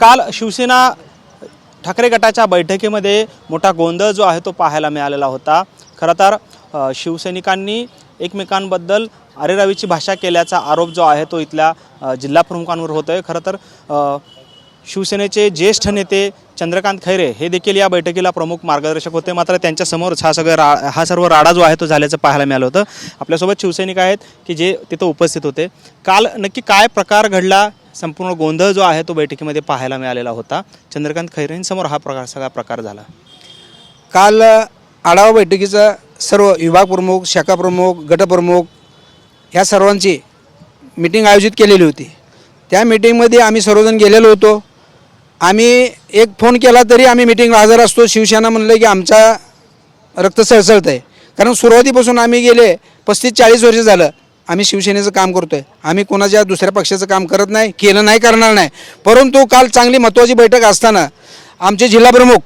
काल शिवसेना ठाकरे गटाच्या बैठकीमध्ये मोठा गोंधळ जो आहे तो पाहायला मिळालेला होता. खरं तर शिवसैनिकांनी एकमेकांबद्दल अरेरावीची भाषा केल्याचा आरोप जो आहे तो इथल्या जिल्हाप्रमुखांवर जिल्हा प्रमुखांवर होतो आहे खरं तर शिवसेनेचे ज्येष्ठ नेते चंद्रकांत खैरे हे देखील या बैठकीला प्रमुख मार्गदर्शक होते. मात्र त्यांच्यासमोरच हा सगळं रा हा सर्व राडा जो आहे तो झाल्याचं पाहायला मिळालं होतं. आपल्यासोबत शिवसैनिक आहेत की जे तिथं उपस्थित होते. काल नक्की काय प्रकार घडला? संपूर्ण गोंधळ जो आहे तो बैठकीमध्ये पाहायला मिळालेला होता. चंद्रकांत खैरेंसमोर हा प्रकार सगळा प्रकार झाला. काल आढावा बैठकीचा सर्व विभाग प्रमुख शाखा प्रमुख गटप्रमुख ह्या सर्वांची मीटिंग आयोजित केलेली होती. त्या मीटिंगमध्ये आम्ही सर्वजण गेलेलो होतो. आम्ही एक फोन केला तरी आम्ही मीटिंगला हजर असतो. शिवसेना म्हणलं की आमचा रक्त सळसळत आहे कारण सुरुवातीपासून आम्ही गेले पस्तीस चाळीस वर्ष झालं. आम्ही शिवसेनेचं काम करतो आहे आम्ही कोणाच्या दुसऱ्या पक्षाचं काम करत नाही केलं नाही करणार नाही. परंतु काल चांगली महत्त्वाची बैठक असताना आमचे जिल्हाप्रमुख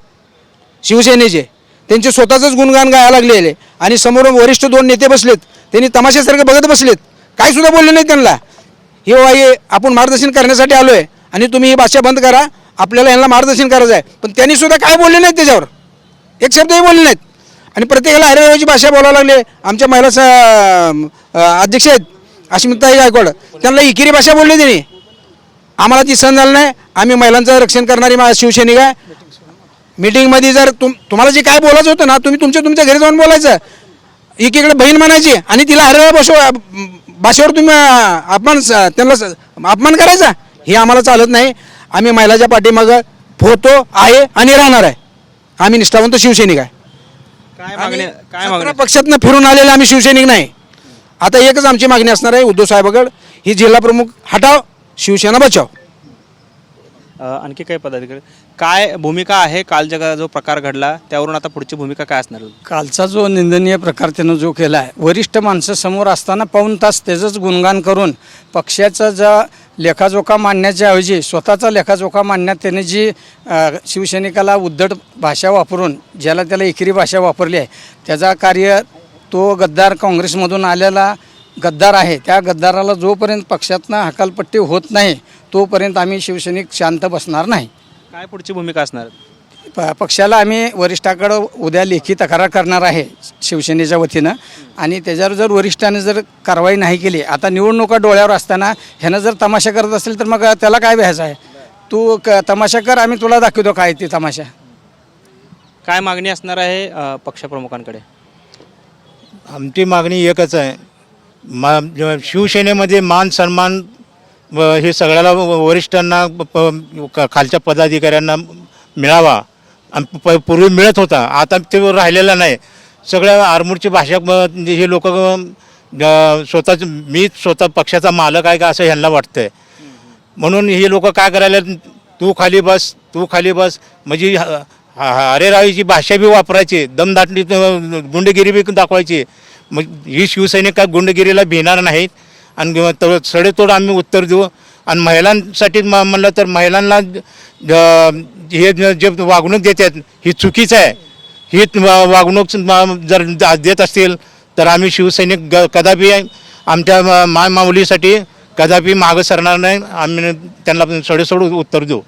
शिवसेनेचे त्यांचे स्वतःचंच गुणगान गायला लागलेले आणि समोरून वरिष्ठ दोन नेते बसलेत. त्यांनी तमाशासारखे बघत बसलेत. काय सुद्धा बोलले नाही त्यांना. हे बाई आपण मार्गदर्शन करण्यासाठी आलो आहे आणि तुम्ही ही भाषा बंद करा. आपल्याला यांना मार्गदर्शन करायचं आहे पण त्यांनी सुद्धा काय बोलले नाहीत त्याच्यावर? एक शब्दही बोलले नाहीत. आणि प्रत्येकाला हरिरावाची भाषा बोलायला लागले. आमच्या महिला स- अध्यक्ष आहेत अश्मिताई गायकवाड. त्यांना इकिरी भाषा बोलली त्यांनी. आम्हाला ती सण झालं नाही. आम्ही महिलांचं रक्षण करणारी मा शिवसैनिक आहे. मीटिंगमध्ये जर तुम तुम्हाला जे काय बोलायचं होतं ना तुम्ही तुमच्या तुमच्या घरी जाऊन बोलायचं. एकीकडे बहीण म्हणायची आणि तिला हरळ भाषा भाषेवर तुम्ही अपमान स- त्यांना स- अपमान करायचा. हे आम्हाला चालत नाही. आम्ही महिलाच्या पाठीमागं होतो आहे आणि राहणार आहे. आम्ही निष्ठावंत शिवसैनिक आहे. काय मागणी काय सतरा मागणी पक्षातनं फिरून आलेले आम्ही शिवसैनिक नाही. आता एकच आमची मागणी असणार आहे उद्धव साहेबाकडे ही जिल्हा प्रमुख हटाव शिवसेना बचाव. अ, आणखी काही पदाधिकारी? काय भूमिका आहे? काल जगा जो प्रकार घडला त्यावरून आता पुढची भूमिका काय असणार? कालचा जो निंदनीय प्रकार त्यानं जो केला आहे वरिष्ठ माणसं समोर असताना पाऊन तास त्याचंच गुणगान करून पक्षाचा ज्या लेखाजोखा मांडण्याच्या ऐवजी स्वतःचा लेखाजोखा मांडण्यात त्याने जी शिवसैनिकाला उद्धट भाषा वापरून ज्याला त्याला एकेरी भाषा वापरली आहे त्याचा कार्य तो गद्दार काँग्रेसमधून आलेला गद्दार आहे. त्या गद्दाराला जोपर्यंत पक्षातनं हकालपट्टी होत नाही तोपर्यंत आम्ही शिवसैनिक शांत बसणार नाही. काय पुढची भूमिका असणार? प पक्षाला आम्ही वरिष्ठाकडं उद्या लेखी तक्रार करणार आहे शिवसेनेच्या वतीनं. आणि त्याच्यावर जर वरिष्ठाने जर कारवाई नाही केली आता निवडणुका डोळ्यावर असताना ह्यानं जर तमाशा करत असेल तर मग त्याला काय व्हायचं आहे? तू क तमाशा कर आम्ही तुला दाखवतो काय ते तमाशा. काय मागणी असणार आहे अ, पक्षप्रमुखांकडे? आमची मागणी एकच आहे. मा ज- शिवसेनेमध्ये मान सन्मान व हे सगळ्याला व- वरिष्ठांना प- प- क- खालच्या पदाधिकाऱ्यांना मिळावा. आणि प- पूर्वी मिळत होता. आता ते राहिलेला नाही. सगळ्या आरमूरची भाषा म्हणजे हे लोक स्वतःच मी स्वतः पक्षाचा मालक आहे का असं ह्यांना वाटतंय. म्हणून हे लोक काय करायला तू खाली बस तू खाली बस. म्हणजे ह- ह- भाषा बी वापरायची. दमदाटणी गुंडगिरी बी दाखवायची. मग ही शिवसैनिक काय गुंडगिरीला भिणार नाहीत? आणि सडेतोड आम्ही उत्तर देऊ. आणि महिलांसाठी म- म्हणलं तर महिलांना ज- हे ज- वागणूक देतात ही चुकीचं आहे. ही वागणूक जर द- देत असतील तर आम्ही शिवसैनिक ग- कदापि आमच्या म- माय माऊलीसाठी कदापि मागं सरणार नाही. आम्ही त्यांना सडेसोड उत्तर देऊ.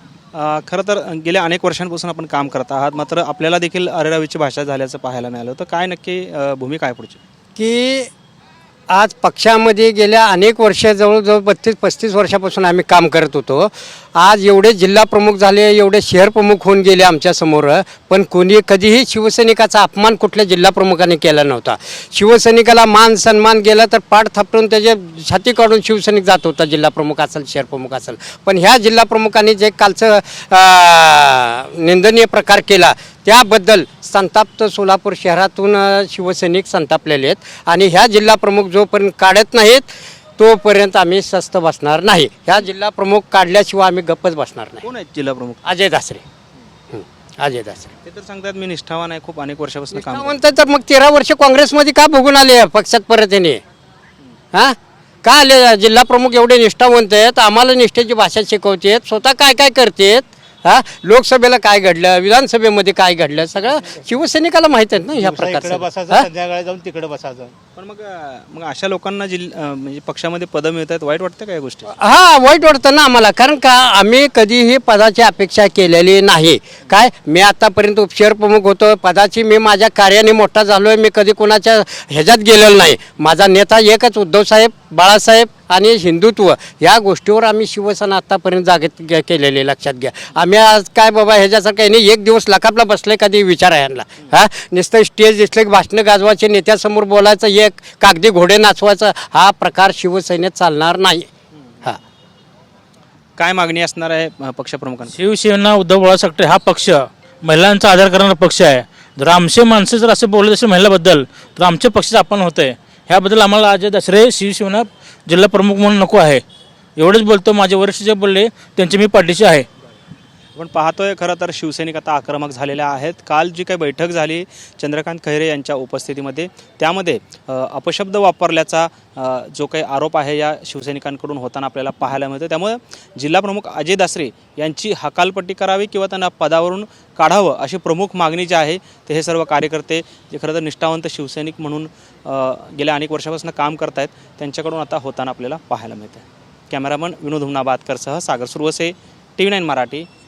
खरं तर गेल्या अनेक वर्षांपासून आपण काम करत आहात मात्र आपल्याला देखील अरेरावीची भाषा झाल्याचं पाहायला मिळालं. होतं काय नक्की भूमिका आहे पुढची? की आज पक्षामध्ये गेल्या अनेक वर्ष जवळजवळ बत्तीस पस्तीस वर्षापासून आम्ही काम करत होतो. आज एवढे जिल्हा प्रमुख झाले एवढे शहर प्रमुख होऊन गेले आमच्यासमोर पण कोणी कधीही शिवसैनिकाचा अपमान कुठल्या जिल्हा प्रमुखाने केला नव्हता. शिवसैनिकाला मान सन्मान गेला तर पाठ थापटून त्याचे छाती काढून शिवसैनिक जात होता जिल्हा प्रमुख असेल शहर प्रमुख असेल. पण ह्या जिल्हा प्रमुखांनी जे कालचं निंदनीय प्रकार केला त्याबद्दल संताप्त सोलापूर शहरातून शिवसैनिक संतापलेले आहेत. आणि ह्या जिल्हा प्रमुख जोपर्यंत काढत नाहीत तोपर्यंत आम्ही स्वस्थ बसणार नाही. ह्या जिल्हा प्रमुख काढल्याशिवाय आम्ही गप्पच बसणार नाही. कोण आहेत जिल्हा प्रमुख? अजय दासरे. हं, अजय दासरे. ते तर सांगतात मी निष्ठावान आहे खूप अनेक वर्षापासून काम करतो. म्हणतात तर मग तेरा वर्ष काँग्रेसमध्ये का बघून आले पक्षात परत येणे हां? का आले? जिल्हा प्रमुख एवढे निष्ठावंत आहेत आम्हाला निष्ठेची भाषा शिकवतेत स्वतः काय काय करतेत? हा? लोकसभेला काय घडलं? विधानसभेमध्ये काय घडलं? सगळं शिवसैनिकाला माहीत आहेत ना ह्या इकडे प्रकारचं. बसायचं? संध्याकाळी जाऊन तिकडे बसायचं. पण मग मग अशा लोकांना जिल म्हणजे पक्षामध्ये पदं मिळत आहेत वाईट वाटतं का या गोष्टी हा वाईट वाटतं ना आम्हाला. कारण का आम्ही कधीही पदाची अपेक्षा केलेली नाही. काय? मी आतापर्यंत उपशहर प्रमुख होतो. पदाची मी माझ्या कार्याने मोठा झालो आहे मी कधी कोणाच्या ह्याच्यात गेलेलो नाही. माझा नेता एकच उद्धवसाहेब बाळासाहेब आणि हिंदुत्व या गोष्टीवर आम्ही शिवसेना आत्तापर्यंत जागेत केलेले केलेली आहे, लक्षात घ्या. आम्ही आज काय बाबा ह्याच्यासारखं यांनी नाही एक दिवस लकापला बसले कधी विचार आहे यांना. हा? नुसतं स्टेज दिसले की भाषणं गाजवायचे नेत्यासमोर बोलायचं एक कागदी घोडे नाचवायचं हा प्रकार शिवसेनेत चालणार नाही. हा. काय मागणी असणार आहे अं, पक्षप्रमुखांना शिवसेना उद्धव बाळासाहेब ठाकरे हा पक्ष महिलांचा आधार करणारा पक्ष आहे. जर आमचे माणसं जर असे बोलत असेल महिलाबद्दल तर आमच्या पक्षाचं अपमान होतं आहे ह्याबद्दल आम्हाला अजय दसरे शिवसेना जिल्हा प्रमुख म्हणून नको आहे. एवढंच बोलतो माझे वरिष्ठ जे बोलले त्यांचे मी पाठीशी आहे. आपण पाहतोय खरं तर शिवसैनिक आता आक्रमक झालेल्या आहेत. काल जी काही बैठक झाली चंद्रकांत खैरे यांच्या उपस्थितीमध्ये त्यामध्ये अपशब्द वापरल्याचा जो काही आरोप आहे या शिवसैनिकांकडून होताना आपल्याला पाहायला मिळतो त्यामुळे जिल्हाप्रमुख अजय दासरे यांची हकालपट्टी करावी किंवा त्यांना पदावरून काढावं अशी प्रमुख मागणी जी आहे ते हे सर्व कार्यकर्ते जे खरं तर निष्ठावंत शिवसैनिक म्हणून गेल्या अनेक वर्षापासून काम करतायत त्यांच्याकडून आता होताना आपल्याला पाहायला मिळतं cameraman Vinod हुमनाबादकरसह Sagar Suravase T V nine Marathi.